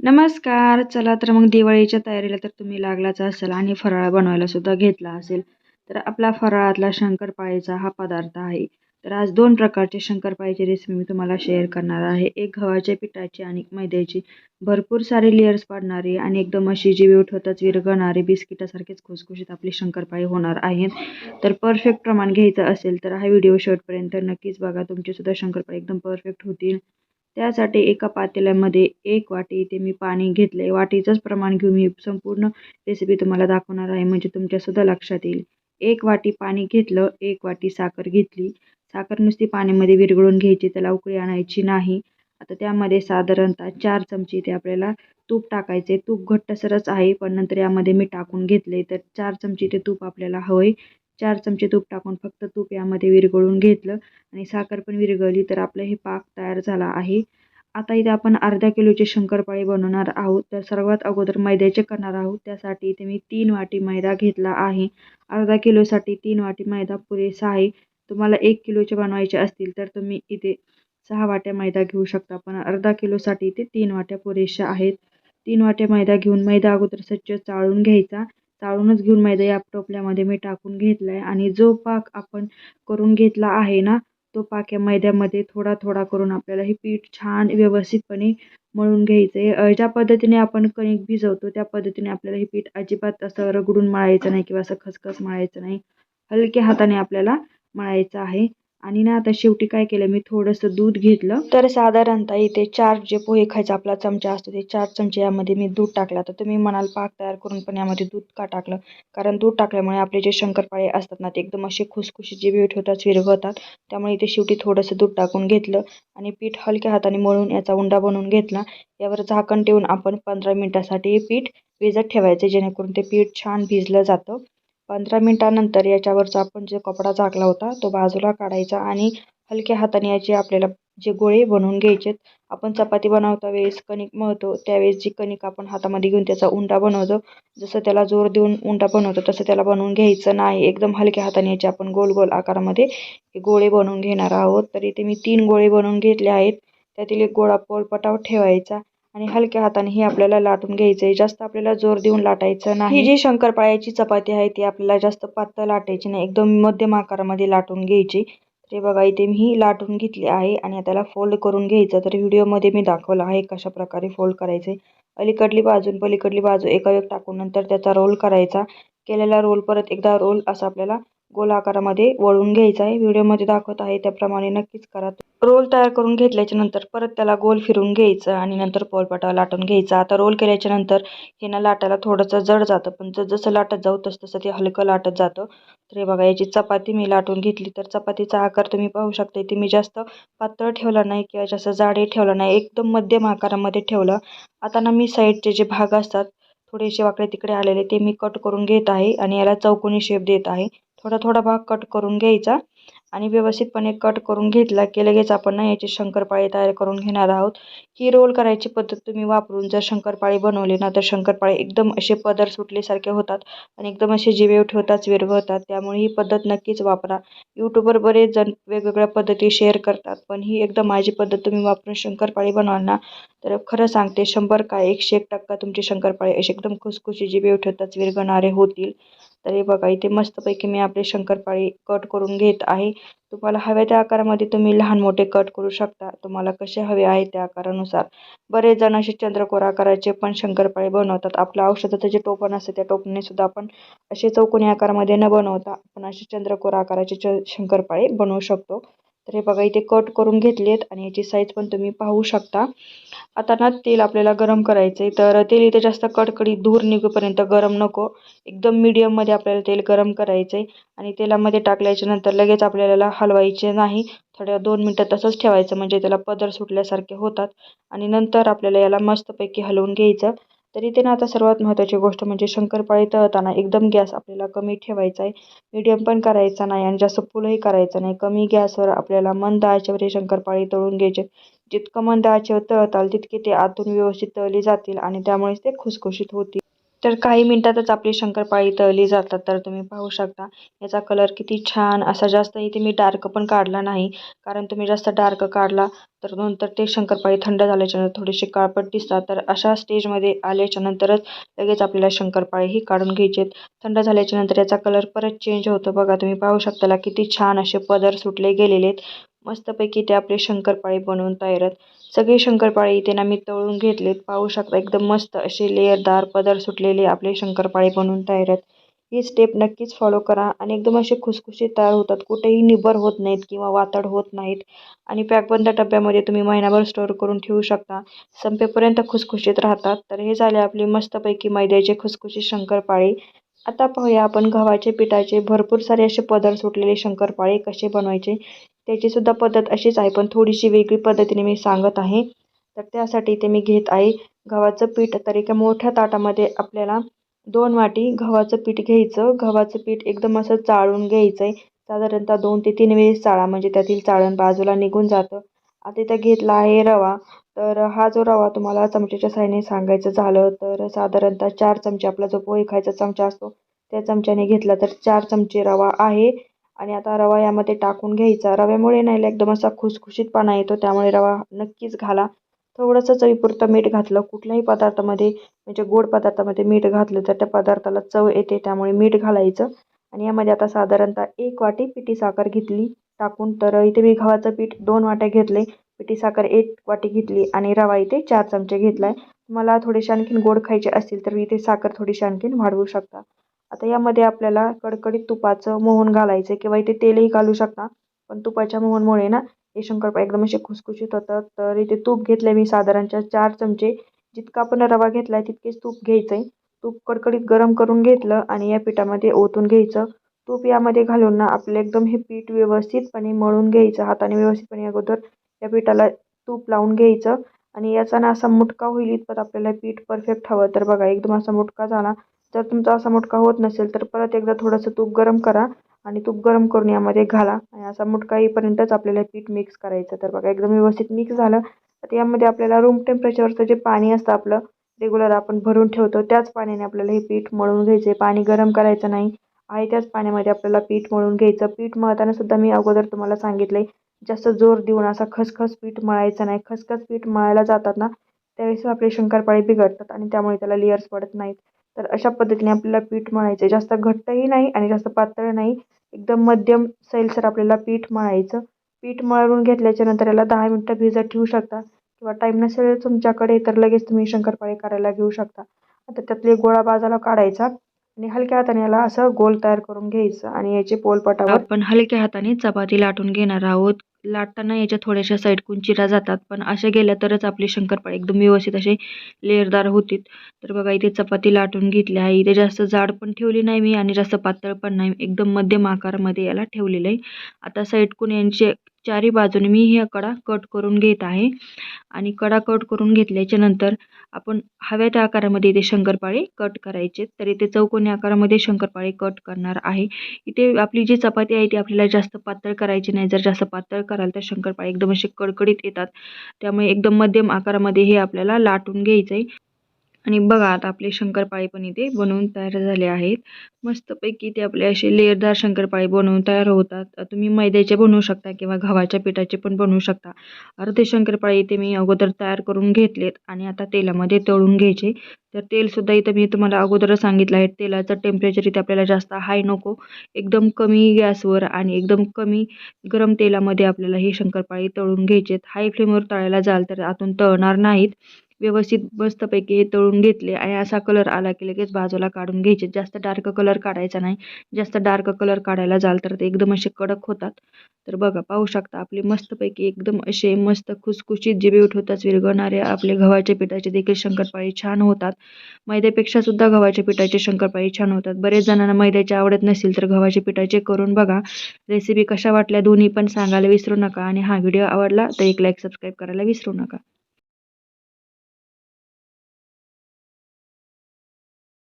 नमस्कार चला तर मग दिवाळीच्या तयारीला तर तुम्ही लागलाच असेल आणि फराळ बनवायला सुद्धा घेतला असेल. तर आपला फराळातला शंकरपाळीचा हा पदार्थ आहे. तर आज दोन प्रकारचे शंकरपाळीची रेसिपी मी तुम्हाला शेअर करणार आहे. एक गव्हाच्या पिठाची आणि मैद्याची. भरपूर सारे लेयर्स पाडणारी आणि एकदम अशी जी होतच विरघळणारी बिस्किटासारखेच खुसखुशीत आपली शंकरपाळी होणार आहेत. तर परफेक्ट प्रमाण घ्यायचं असेल तर हा व्हिडिओ शेवटपर्यंत नक्कीच बघा. तुमची सुद्धा शंकरपाळी एकदम परफेक्ट होतील. त्यासाठी एका पातेल्यामध्ये एक वाटी इथे मी पाणी घेतलं. आहे वाटीचंच प्रमाण घेऊन मी संपूर्ण रेसिपी तुम्हाला दाखवणार आहे. म्हणजे तुमच्यासुद्धा लक्षात येईल. एक वाटी पाणी घेतलं एक वाटी साखर घेतली. साखर नुसती पाण्यामध्ये विरघळून घ्यायची त्याला उकळी आणायची नाही. आता त्यामध्ये साधारणतः चार चमचे इथे आपल्याला तूप टाकायचे. तूप घट्टसरच आहे पण नंतर यामध्ये मी टाकून घेतले. तर चार चमचे ते तूप आपल्याला हवं चार चमचे तूप टाकून फक्त तूप यामध्ये विरघळून घेतलं आणि साखर पण विरघळली तर आपलं हे पाक तयार झाला आहे. आता इथे आपण अर्धा किलोचे शंकरपाळी बनवणार आहोत. तर सर्वात अगोदर मैद्याचे करणार आहोत. त्यासाठी इथे मी तीन वाटी मैदा घेतला आहे. अर्धा किलोसाठी तीन वाटी मैदा पुरेसा आहे. तुम्हाला एक किलोचे बनवायचे असतील तर तुम्ही इथे सहा वाट्या मैदा घेऊ शकता. पण अर्धा किलोसाठी इथे तीन वाट्या पुरेशा आहेत. तीन वाट्या मैदा घेऊन मैदा अगोदर स्वच्छ चाळून घ्यायचा. चाळूनच घेऊन मैदा या टोपल्यामध्ये मी टाकून घेतला आहे आणि जो पाक आपण करून घेतला आहे ना तो पाक या मैद्यामध्ये थोडा थोडा करून आपल्याला हे पीठ छान व्यवस्थितपणे मळून घ्यायचं आहे ज्या पद्धतीने आपण कणिक भिजवतो त्या पद्धतीने आपल्याला हे पीठ अजिबात असं रगडून मळायचं नाही किंवा असं खसखस मळायचं नाही. हलक्या हाताने आपल्याला मळायचं आहे. आणि ना आता शेवटी काय केलं मी थोडंसं दूध घेतलं. तर साधारणतः इथे चार जे पोहे खायचा आपला चमचा असतो ते चार चमचे यामध्ये मी दूध टाकला. तर तुम्ही म्हणाल पाक तयार करून पण यामध्ये दूध का टाकलं? कारण दूध टाकल्यामुळे आपले जे शंकरपाळे असतात ना ते एकदम असे खुसखुशीत जे वेट होतात विरघळतात. त्यामुळे इथे शेवटी थोडंसं दूध टाकून घेतलं आणि पीठ हलक्या हाताने मळून याचा उंडा बनवून घेतला. यावर झाकण ठेवून आपण पंधरा मिनटासाठी हे पीठ भिजत ठेवायचं जेणेकरून ते पीठ छान भिजलं जातं. पंधरा मिनटानंतर याच्यावरचा आपण जे कपडा झाकला होता तो बाजूला काढायचा आणि हलक्या हाताने याचे आपल्याला जे गोळे बनवून घ्यायचेत आपण चपाती बनवता वेळेस कणिक मळतो त्यावेळेस जी कणिक आपण हातामध्ये घेऊन त्याचा उंडा बनवतो जसं त्याला जोर देऊन उंडा बनवतो तसं त्याला बनवून घ्यायचं नाही. एकदम हलक्या हाताने याचे आपण गोल गोल आकारामध्ये हे गोळे बनवून घेणार आहोत. तर इथे मी तीन गोळे बनवून घेतले आहेत. त्यातील एक गोळा पोलपटाव ठेवायचा. आणि हलक्या हाताने हे आपल्याला लाटून घ्यायचं आहे जास्त आपल्याला जोर देऊन लाटायचं नाही. ही जी शंकरपाळ्याची चपाती आहे ती आपल्याला जास्त पातळ लाटायची नाही. एकदम मध्यम आकारामध्ये लाटून घ्यायची. तर बघा इथे मी ही लाटून घेतली आहे आणि त्याला फोल्ड करून घ्यायचं. तर व्हिडिओमध्ये मी दाखवलं आहे कशा प्रकारे फोल्ड करायचे. अलीकडली बाजू पलीकडली बाजू एका एक टाकून नंतर त्याचा रोल करायचा. केलेला रोल परत एकदा रोल असा आपल्याला गोल आकारामध्ये वळून घ्यायचा आहे. व्हिडिओमध्ये दाखवत आहे त्याप्रमाणे नक्कीच करा. रोल तयार करून घेतल्याच्या नंतर परत त्याला गोल फिरून घ्यायचं आणि नंतर पोलपाटा लाटून घ्यायचा. आता रोल केल्याच्यानंतर हे ना लाटायला थोडंसं जड जातं पण जसं लाटत जाऊ तसं तसं ते हलकं लाटत जातं. तर हे बघा याची चपाती मी लाटून घेतली. तर चपातीचा आकार तुम्ही पाहू शकता ते मी जास्त पातळ ठेवला नाही किंवा जास्त जाडे ठेवला नाही. एकदम मध्यम आकारामध्ये ठेवलं. आता ना मी साईडचे जे भाग असतात थोडेसे वाकडे तिकडे आलेले ते मी कट करून घेत आहे आणि याला चौकोनी शेप देत आहे. थोडा थोडा भाग कट करून घ्यायचा आणि व्यवस्थितपणे कट करून घेतला की लगेच आपण ना याची शंकरपाळी तयार करून घेणार आहोत. ही रोल करायची पद्धत तुम्ही वापरून जर शंकरपाळी बनवली ना तर शंकरपाळी एकदम असे पदर सुटल्यासारखे होतात आणि एकदम असे जिवे ठेवताच विरघळतात. त्यामुळे ही पद्धत नक्कीच वापरा. यूट्यूबवर बरेच जण वेगवेगळ्या पद्धती शेअर करतात पण ही एकदम माझी पद्धत तुम्ही वापरून शंकरपाळी बनवाल ना तर खरं सांगते शंभर काय एकशे एक टक्का तुमची शंकरपाळी असे एकदम खुसखुशी जिवे ठेवताच विरघणारे होतील. तर हे बघा इथे मस्तपैकी मी आपले शंकरपाळी कट करून घेत आहे. तुम्हाला हव्या त्या आकारामध्ये तुम्ही लहान मोठे कट करू शकता. तुम्हाला कसे हवे आहे त्या आकारानुसार. बरेच जण असे चंद्रकोर आकाराचे पण शंकरपाळी बनवतात. आपलं औषधाचं जे टोपण असतं त्या टोपणने सुद्धा आपण असे चौकोनी आकारामध्ये न बनवता आपण असे चंद्रकोर आकाराचे च शंकरपाळी बनवू शकतो. तर हे बघा इथे कट करून घेतलेत आणि याची साईज पण तुम्ही पाहू शकता. आता ना तेल आपल्याला गरम करायचं आहे तर तेल इथे जास्त कडकडी धूर निघेपर्यंत गरम नको. एकदम मीडियममध्ये आपल्याला तेल गरम करायचं आहे आणि तेलामध्ये टाकल्याच्या नंतर लगेच आपल्याला हलवायचे नाही. थोड्या दोन मिनटं तसंच ठेवायचं. म्हणजे त्याला पदर सुटल्यासारखे होतात. आणि नंतर आपल्याला याला मस्तपैकी हलवून घ्यायचं. तर इथे ना आता सर्वात महत्त्वाची गोष्ट म्हणजे शंकरपाळी तळताना एकदम गॅस आपल्याला कमी ठेवायचा आहे. मीडियम पण करायचा नाही आणि जास्त फुलंही करायचं नाही. कमी गॅसवर आपल्याला मंद आचेवर हे शंकरपाळी तळून घ्यायचे. जितकं मंद आचेवर तळताल तितके ते आतून व्यवस्थित तळले जातील आणि त्यामुळेच ते खुसखुशीत होतील. तर काही मिनिटातच आपली शंकरपाळी तळली जातात. तर तुम्ही पाहू शकता याचा कलर किती छान असा जास्त इथे मी डार्क पण काढला नाही. कारण तुम्ही जास्त डार्क काढला तर नंतर ते शंकरपाळी थंड झाल्याच्यानंतर थोडीशी काळपट दिसतात. तर अशा स्टेजमध्ये आल्याच्या नंतरच लगेच आपल्याला शंकरपाळी ही काढून घ्यायचे थंड झाल्याच्यानंतर याचा कलर परत चेंज होतो बघा. तुम्ही पाहू शकता किती छान असे पदर सुटले गेलेले आहेत. मस्तपैकी ते आपले शंकरपाळी बनवून तयार आहेत. सगळे शंकरपाळे इथे ना मी तळून घेतलेत. पाहू शकता एकदम मस्त असे लेअरदार पदर सुटलेले आपले शंकरपाळे बनवून तयार आहेत. ही स्टेप नक्कीच फॉलो करा आणि एकदम असे खुसखुशीत तयार होतात. कुठेही निबर होत नाहीत किंवा वातड होत नाहीत. आणि पॅकबंद डब्यामध्ये तुम्ही महिनाभर स्टोअर करून ठेवू शकता. संपेपर्यंत खुसखुशीत राहतात. तर हे झाले आपले मस्तपैकी मैद्याचे खुसखुशीत शंकरपाळे. आता पाहूया आपण गव्हाचे पिठाचे भरपूर सारे असे पदर सुटलेले शंकरपाळे कसे बनवायचे. त्याचीसुद्धा पद्धत अशीच आहे. पण थोडीशी वेगळी पद्धतीने मी सांगत आहे. तर त्यासाठी ते मी घेत आहे. गव्हाचं पीठ तर एका मोठ्या ताटामध्ये आपल्याला दोन वाटी गव्हाचं पीठ घ्यायचं. गव्हाचं पीठ एकदम असं चाळून घ्यायचं आहे साधारणतः दोन ते तीन वेळेस चाळा म्हणजे त्यातील चाळण बाजूला निघून जातं. आता इथं घेतला आहे रवा. तर हा जो रवा तुम्हाला चमच्याच्या साहाय्याने सांगायचं झालं तर साधारणतः चार चमचे आपला जो पोहे खायचा चमचा असतो त्या चमच्याने घेतला तर चार चमचे रवा आहे. आणि आता रवा यामध्ये टाकून घ्यायचा. रव्यामुळे नाही एकदम असा खुसखुशीतपणा येतो त्यामुळे रवा नक्कीच घाला. थोडंसं चवीपुरतं मीठ घातलं कुठल्याही पदार्थामध्ये म्हणजे गोड पदार्थामध्ये मीठ घातलं तर त्या पदार्थाला चव येते त्यामुळे मीठ घालायचं. आणि यामध्ये आता साधारणतः एक वाटी पिठी साखर घेतली टाकून तर इथे मी गव्हाचं पीठ दोन वाट्या घेतले पिठी साखर एक वाटी घेतली आणि रवा इथे चार चमचे घेतला आहे मला थोडेसे आणखीन गोड खायचे असतील तर इथे साखर थोडीशी आणखीन वाढवू शकता. आता यामध्ये आपल्याला कडकडीत तुपाचं मोहन घालायचं किंवा इथे तेलही घालू शकता. पण तुपाच्या मोहनमुळे ना हे शंकरपाळी एकदम असे खुसखुशीत होतात. तर इथे तूप घेतलं मी साधारणच्या चार चमचे. जितका आपण रवा घेतला आहे तितकेच तूप घ्यायचं आहे तूप कडकडीत गरम करून घेतलं आणि या पिठामध्ये ओतून घ्यायचं. तूप यामध्ये घालून ना आपलं एकदम हे पीठ व्यवस्थितपणे मळून घ्यायचं. हाताने व्यवस्थितपणे अगोदर या पिठाला तूप लावून घ्यायचं. आणि याचा ना असा मुटका होईल इतपत आपल्याला पीठ परफेक्ट हवं. तर बघा एकदम असा मुटका झाला. जर तुमचा असा मुटका होत नसेल तर परत एकदा थोडंसं तूप गरम करा आणि तूप गरम करून यामध्ये घाला. आणि असा मुटका येईपर्यंतच आपल्याला पीठ मिक्स करायचं. तर बघा एकदम व्यवस्थित मिक्स झालं. तर यामध्ये आपल्याला रूम टेम्परेचरचं जे पाणी असतं आपलं रेग्युलर आपण भरून ठेवतो त्याच पाण्याने आपल्याला हे पीठ मळून घ्यायचे पाणी गरम करायचं नाही. आहे त्याच पाण्यामध्ये आपल्याला पीठ मळून घ्यायचं. पीठ मळताना सुद्धा मी अगोदर तुम्हाला सांगितलं जास्त जोर देऊन असा खसखस पीठ मळायचं नाही. खसखस पीठ मळायला जातात ना त्यावेळेस आपले शंकरपाळी बिघडतात आणि त्यामुळे त्याला लेअर्स पडत नाहीत. तर अशा पद्धतीने आपल्याला पीठ मळायचं जास्त घट्टही नाही आणि जास्त पातळ नाही. एकदम मध्यम सैलसर आपल्याला पीठ मळायचं. पीठ मळून घेतल्याच्या नंतर याला दहा मिनटं भिजत ठेवू शकता. किंवा टाईम नसेल तुमच्याकडे तर लगेच तुम्ही शंकरपाळे करायला घेऊ शकता. आता त्यातले गोळा बाजाला काढायचा आणि हलक्या हाताने याला असं गोल तयार करून घ्यायचं आणि याचे पोलपटावर आपण हलक्या हाताने चपाती लाटून घेणार आहोत. लाटताना याच्या थोड्याशा साईडकून चिरा जातात. पण अशा गेल्या तरच आपली शंकरपाळ एकदम व्यवस्थित असे लेअरदार होतील तर बघा इथे चपाती लाटून घेतली आहे. इथे जास्त जाड पण ठेवली नाही मी आणि जास्त पातळ पण नाही. एकदम मध्यम आकारामध्ये याला ठेवलेलं आहे. आता साईडकून यांचे चारी बाजूने मी हे कडा कट करून घेत आहे. आणि कडा कट करून घेतल्याच्या नंतर आपण हव्या त्या आकारामध्ये इथे शंकरपाळे कट करायचे. तर इथे चौकोनी आकारामध्ये शंकरपाळे कट करणार आहे. इथे आपली जी चपाती आहे ती आपल्याला जास्त पातळ करायची नाही. जर जास्त पातळ कराल तर शंकरपाळे एकदम असे कडकडीत येतात. त्यामुळे एकदम मध्यम आकारामध्ये हे आपल्याला लाटून घ्यायचं आहे आणि बघा आता आपले शंकरपाळी पण इथे बनवून तयार झाले आहेत. मस्तपैकी ते आपले असे लेअरदार शंकरपाळी बनवून तयार होतात. तुम्ही मैद्याचे बनवू शकता किंवा गव्हाच्या पिठाचे पण बनवू शकता. अर्धे शंकरपाळी इथे मी अगोदर तयार करून घेतलेत आणि आता तेलामध्ये तळून घ्यायचे. तर तेलसुद्धा इथं मी तुम्हाला अगोदरच सांगितलं आहे तेलाचं टेम्परेचर इथे आपल्याला जास्त हाय नको. एकदम कमी गॅसवर आणि एकदम कमी गरम तेलामध्ये आपल्याला हे शंकरपाळी तळून घ्यायचे हाय फ्लेमवर तळायला जाल तर आतून तळणार नाहीत. व्यवस्थित मस्तपैकी हे तळून घेतले आणि असा कलर आला की लगेच बाजूला काढून घ्यायचे. जास्त डार्क कलर काढायचा नाही. जास्त डार्क कलर काढायला जाल तर ते एकदम असे कडक होतात. तर बघा पाहू शकता आपले मस्तपैकी एकदम असे मस्त खुसखुशीत जिबे उठवताच विरघळणारे आपले गव्हाच्या पिठाचे देखील शंकरपाळी छान होतात. मैद्यापेक्षा सुद्धा गव्हाच्या पिठाचे शंकरपाळी छान होतात. बरेच जणांना मैद्याचे आवडत नसेल तर गव्हाच्या पिठाचे करून बघा. रेसिपी कशा वाटल्या दोन्ही पण सांगायला विसरू नका. आणि हा व्हिडिओ आवडला तर एक लाईक सबस्क्राईब करायला विसरू नका.